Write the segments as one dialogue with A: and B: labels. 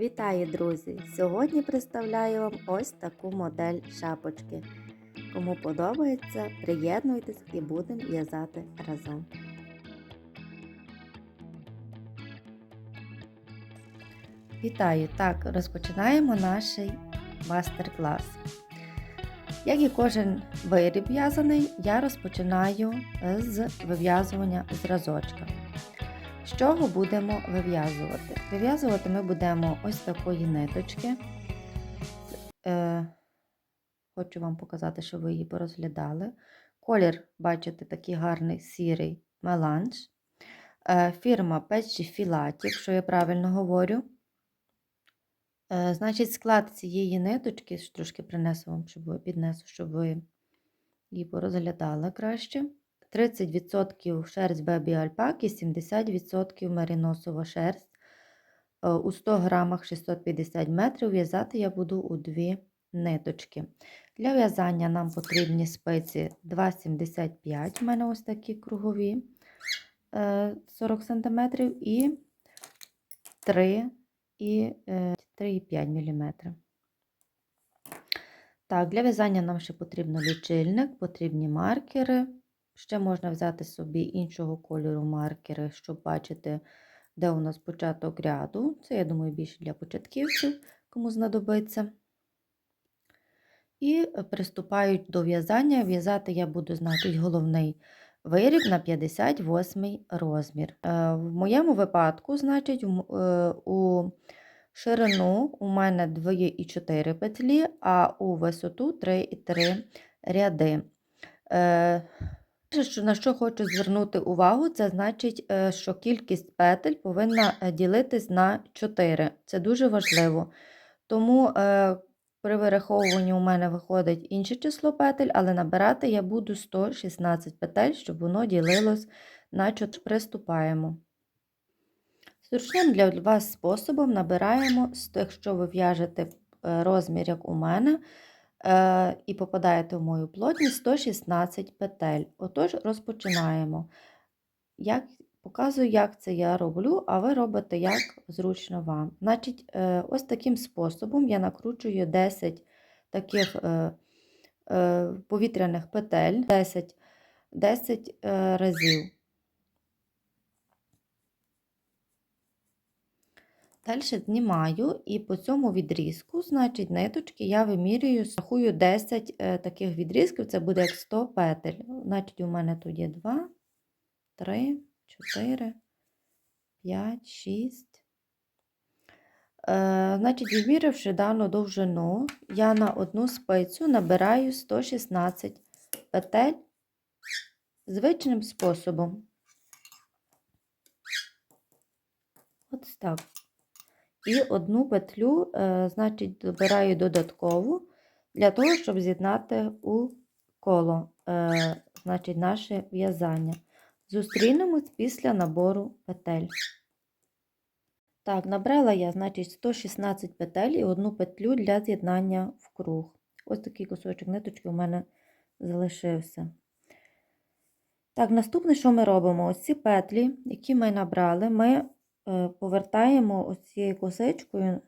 A: Вітаю, друзі! Сьогодні представляю вам ось таку модель шапочки. Кому подобається, приєднуйтесь і будемо в'язати разом. Вітаю! Так, розпочинаємо наш мастер-клас. Як і кожен виріб в'язаний, я розпочинаю з вив'язування зразочка. З чого будемо вив'язувати? Вив'язувати ми будемо ось такої ниточки. Е, Хочу вам показати, що ви її порозглядали. Колір, бачите, такий гарний сірий меланж. Е, фірма Печі Філаті, якщо я правильно говорю. Е, значить, склад цієї ниточки, трошки принесу вам, щоб ви піднесу, щоб ви її порозглядали краще. 30% шерсть бебі альпаки, 70% мериносова шерсть. Е, у 100 грамах 650 метрів в'язати я буду у дві ниточки. Для в'язання нам потрібні спиці 2,75, у мене ось такі кругові 40 см і 3 і 3,5 мм. Так, для в'язання нам ще потрібно лічильник, потрібні маркери. Ще можна взяти собі іншого кольору маркери, щоб бачити, де у нас початок ряду. Це, я думаю, більше для початківців, кому знадобиться. І приступають до в'язання. В'язати я буду, значить, головний виріб на 58 розмір. Е, в моєму випадку, значить, е, у ширину у мене 2,4 петлі, а у висоту 3,3 ряди. Е, що На що хочу звернути увагу, це значить, е, що кількість петель повинна е, ділитись на 4. Це дуже важливо. Тому е, при вираховуванні у мене виходить інше число петель, але набирати я буду 116 петель, щоб воно ділилось на 4. Приступаємо. Зручним для вас способом набираємо, якщо ви в'яжете розмір, як у мене. Е, і попадаєте в мою плотність 116 петель. Отож, розпочинаємо. Як, Показую, як це я роблю, а ви робите, як зручно вам. Значить, е, ось таким способом я накручую 10 таких е, повітряних петель 10, 10 разів. Далі знімаю і по цьому відрізку, значить, ниточки я вимірюю, рахую 10 е, таких відрізків, це буде як 100 петель. Значить, у мене тут є 2, 3, 4, 5, 6. Е, значить, відміривши дану довжину, я на одну спицю набираю 116 петель звичним способом. Ось так. І одну петлю, е, значить, добираю додаткову для того, щоб з'єднати у коло, е, значить, наше в'язання. Зустрінемось після набору петель. Так, набрала я, значить, 116 петель і одну петлю для з'єднання в круг. Ось такий кусочок ниточки у мене залишився. Так, наступне, що ми робимо? Ось ці петлі, які ми набрали, ми повертаємо ось цією косичкою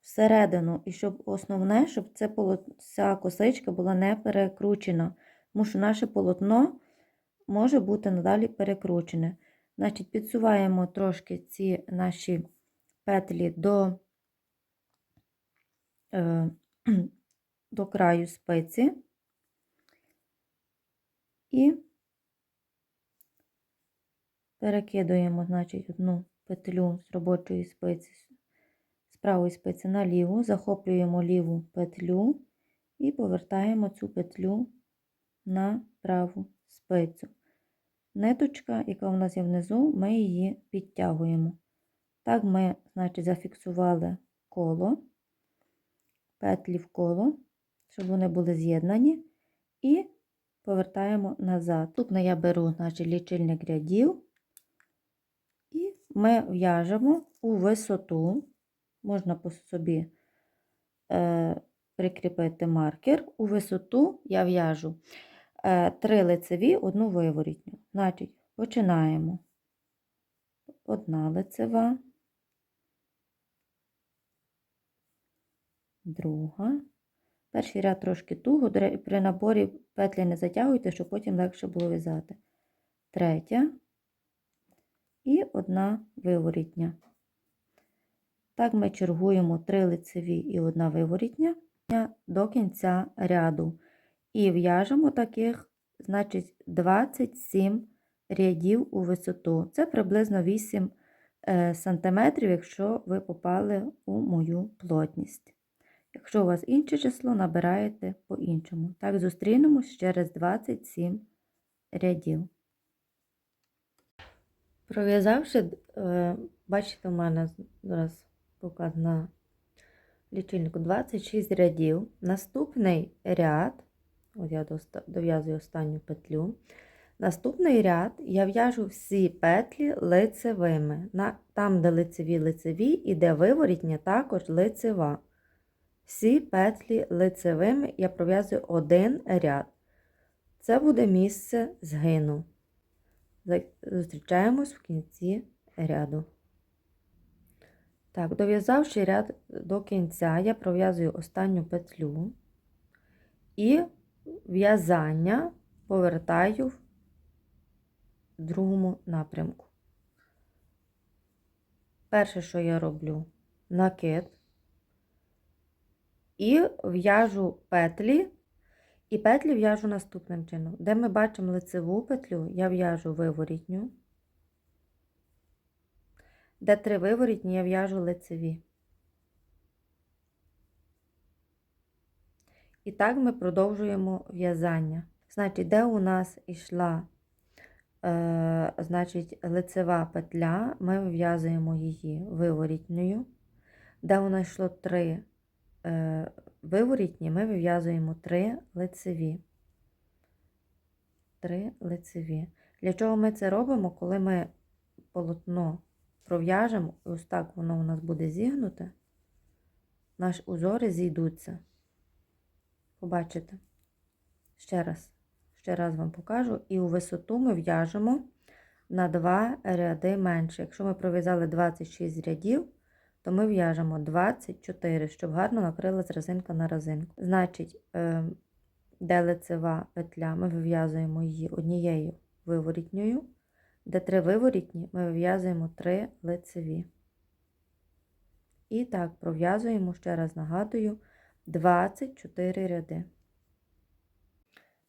A: всередину, і щоб основне, щоб це ця косичка була не перекручена, тому що наше полотно може бути надалі перекручене. Значить, підсуваємо трошки ці наші петлі до, е, до краю спиці. І перекидуємо, значить, одну петлю з робочої спиці, з правої спиці на ліву, захоплюємо ліву петлю і повертаємо цю петлю на праву спицю. Ниточка, яка у нас є внизу, ми її підтягуємо. Так, ми, значить, зафіксували коло, петлі в коло, щоб вони були з'єднані, і повертаємо назад. Тут я беру значить, лічильник рядів ми в'яжемо у висоту, можна по собі е, прикріпити маркер, у висоту я в'яжу е, три лицеві, одну виворітню. Значить, починаємо. Одна лицева, друга. Перший ряд трошки туго, при наборі петлі не затягуйте, щоб потім легше було в'язати. Третя і одна виворітня. Так ми чергуємо три лицеві і одна виворітня до кінця ряду. І в'яжемо таких, значить, 27 рядів у висоту. Це приблизно 8 е, сантиметрів, якщо ви попали у мою плотність. Якщо у вас інше число, набираєте по-іншому. Так, зустрінемось через 27 рядів. Пров'язавши, е, бачите, у мене зараз показано на лічильнику 26 рядів. Наступний ряд, от я дов'язую останню петлю. Наступний ряд я в'яжу всі петлі лицевими. Там, де лицеві лицеві, і де виворітня, також лицева. Всі петлі лицевими я пров'язую один ряд. Це буде місце згину. Зустрічаємось в кінці ряду. Так, дов'язавши ряд до кінця, я пров'язую останню петлю і в'язання повертаю в другому напрямку. Перше, що я роблю, накид і в'яжу петлі, і петлі в'яжу наступним чином. Де ми бачимо лицеву петлю, я в'яжу виворітню. Де три виворітні, я в'яжу лицеві. І так ми продовжуємо в'язання. Значить, де у нас йшла е, значить, лицева петля, ми вив'язуємо її виворітньою. Де у нас йшло три е, виворітні, ми вив'язуємо три лицеві. Три лицеві. Для чого ми це робимо, коли ми полотно пров'яжемо, ось так воно у нас буде зігнуте, наші узори зійдуться. Побачите? Ще раз, ще раз вам покажу. І у висоту ми в'яжемо на два ряди менше. Якщо ми пров'язали 26 рядів, то ми в'яжемо 24, щоб гарно накрилась резинка на резинку. Значить, е, де лицева петля, ми вив'язуємо її однією виворітньою, де три виворітні, ми вив'язуємо три лицеві. І так, пров'язуємо, ще раз нагадую, 24 ряди.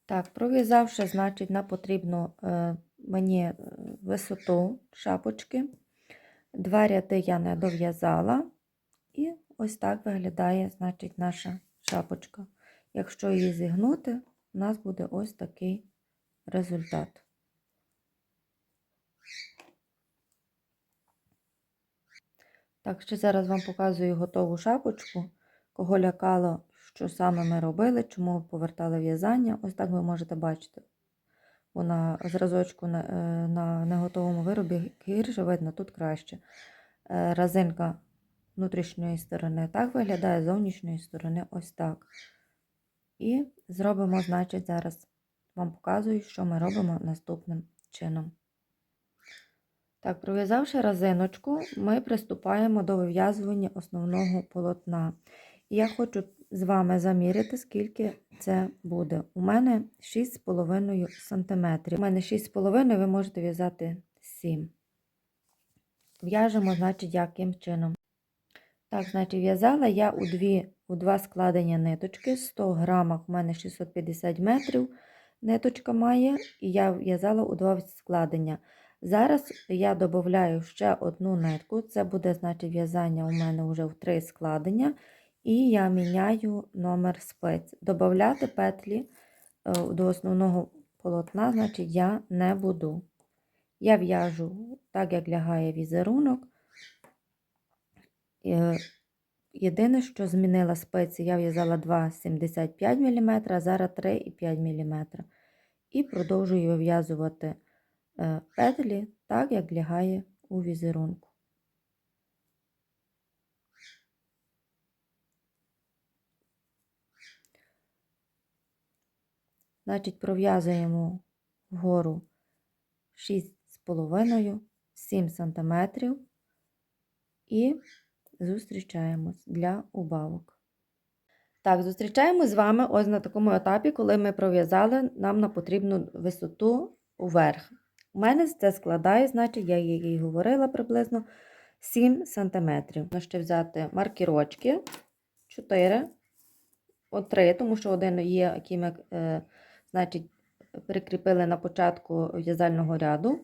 A: Так, пров'язавши, значить, на потрібну е, мені е, висоту шапочки. Два ряди я не дов'язала, і ось так виглядає, значить, наша шапочка. Якщо її зігнути, у нас буде ось такий результат. Так, ще зараз вам показую готову шапочку. Кого лякало, що саме ми робили, чому повертали в'язання. Ось так ви можете бачити. Вона зразочку на, е, на неготовому виробі гірше видно, тут краще. Е, Резинка внутрішньої сторони так виглядає, з зовнішньої сторони ось так. І зробимо, значить, зараз вам показую, що ми робимо наступним чином. Так, пров'язавши резиночку, ми приступаємо до вив'язування основного полотна. І я хочу з вами заміряти, скільки це буде. У мене 6,5 см. У мене 6,5 ви можете в'язати 7. В'яжемо, значить, яким чином. Так, значить, в'язала я у, дві, у два складення ниточки. 100 грамах у мене 650 метрів ниточка має, і я в'язала у два складення. Зараз я додаю ще одну нитку, це буде значить в'язання у мене вже в три складення, і я міняю номер спиць. Добавляти петлі е, до основного полотна, значить, я не буду. Я в'яжу так, як лягає візерунок. Е, Єдине, що змінила спиці, я в'язала 2,75 мм, а зараз 3,5 мм. І продовжую вив'язувати е, петлі так, як лягає у візерунку. Значить, пров'язуємо вгору 6,5 7 см і зустрічаємось для убавок. Так, зустрічаємось з вами ось на такому етапі, коли ми пров'язали нам на потрібну висоту вверх. У мене це складає, значить, я їй говорила приблизно 7 см. Можна ще взяти маркірочки 4, о, 3, тому що один є, який ми, е, значить, прикріпили на початку в'язального ряду.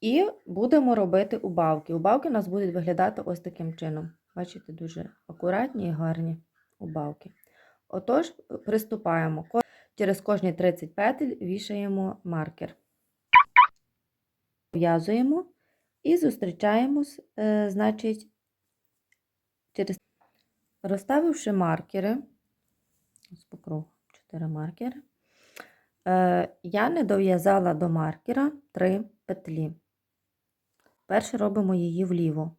A: І будемо робити убавки. Убавки у нас будуть виглядати ось таким чином. Бачите, дуже акуратні і гарні убавки. Отож, приступаємо. Через кожні 30 петель вішаємо маркер. В'язуємо і зустрічаємось, е, значить, через розставивши маркери, ось по кругу 4 маркери, я не дов'язала до маркера 3 петлі. Перше робимо її вліво.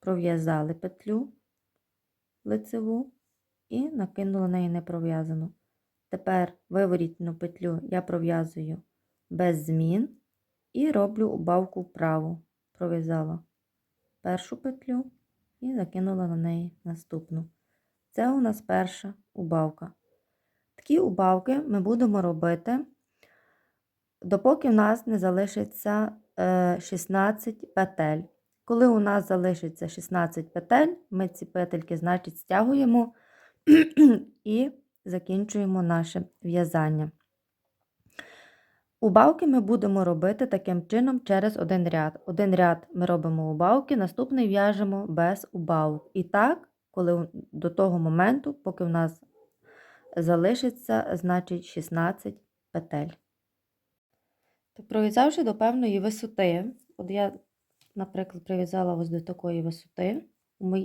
A: Пров'язали петлю лицеву і накинула неї непров'язану. Тепер виворітну петлю я пров'язую без змін і роблю убавку вправо. Пров'язала першу петлю і закинула на неї наступну. Це у нас перша убавка. Такі убавки ми будемо робити, допоки в нас не залишиться е, 16 петель. Коли у нас залишиться 16 петель, ми ці петельки, значить, стягуємо і закінчуємо наше в'язання. Убавки ми будемо робити таким чином через один ряд. Один ряд ми робимо убавки, наступний в'яжемо без убавок. І так, коли до того моменту, поки в нас залишиться, значить, 16 петель. Пров'язавши до певної висоти, от я, наприклад, прив'язала ось до такої висоти,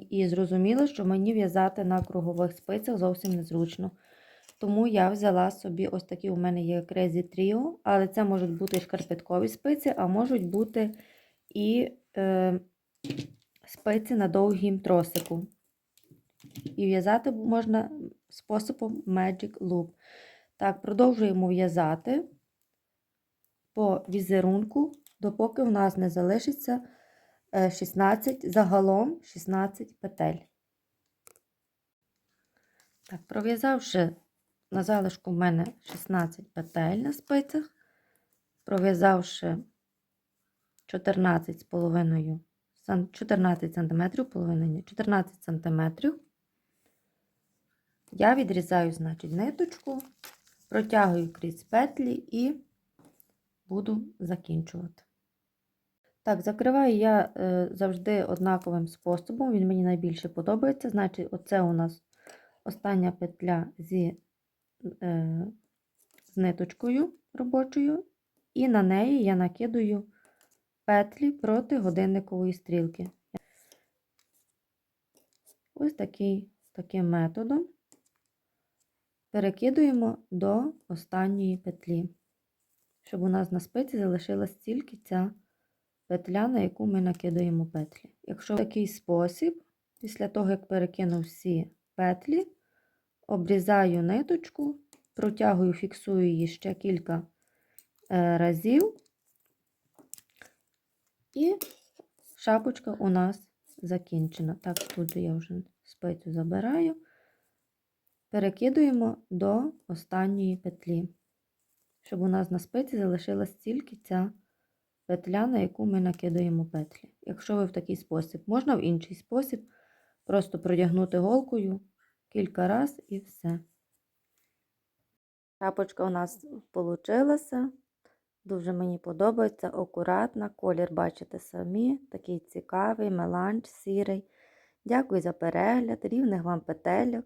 A: і зрозуміла, що мені в'язати на кругових спицях зовсім незручно. Тому я взяла собі ось такі у мене є Crazy Trio, але це можуть бути шкарпеткові спиці, а можуть бути і е, спиці на довгім тросику. І в'язати можна способом Magic Loop. Так, продовжуємо в'язати по візерунку, допоки в нас не залишиться е, 16, загалом 16 петель. Так, пров'язавши на залишку в мене 16 петель на спицях, пров'язавши 14 з половиною, 14 см, половиною, 14 см, я відрізаю, значить, ниточку, протягую крізь петлі і буду закінчувати. Так, закриваю я е, завжди однаковим способом, він мені найбільше подобається. Значить, оце у нас остання петля зі, е, з ниточкою робочою, і на неї я накидаю петлі проти годинникової стрілки. Ось такий, таким методом перекидуємо до останньої петлі, щоб у нас на спиці залишилась тільки ця петля, на яку ми накидаємо петлі. Якщо в такий спосіб, після того, як перекинув всі петлі, обрізаю ниточку, протягую, фіксую її ще кілька е, разів, і шапочка у нас закінчена. Так, тут я вже спицю забираю, перекидуємо до останньої петлі, щоб у нас на спиці залишилась тільки ця петля, на яку ми накидаємо петлі. Якщо ви в такий спосіб, можна в інший спосіб, просто продягнути голкою кілька разів і все. Шапочка у нас вийшла. Дуже мені подобається, акуратна. Колір, бачите самі, такий цікавий, меланж, сірий. Дякую за перегляд, рівних вам петельок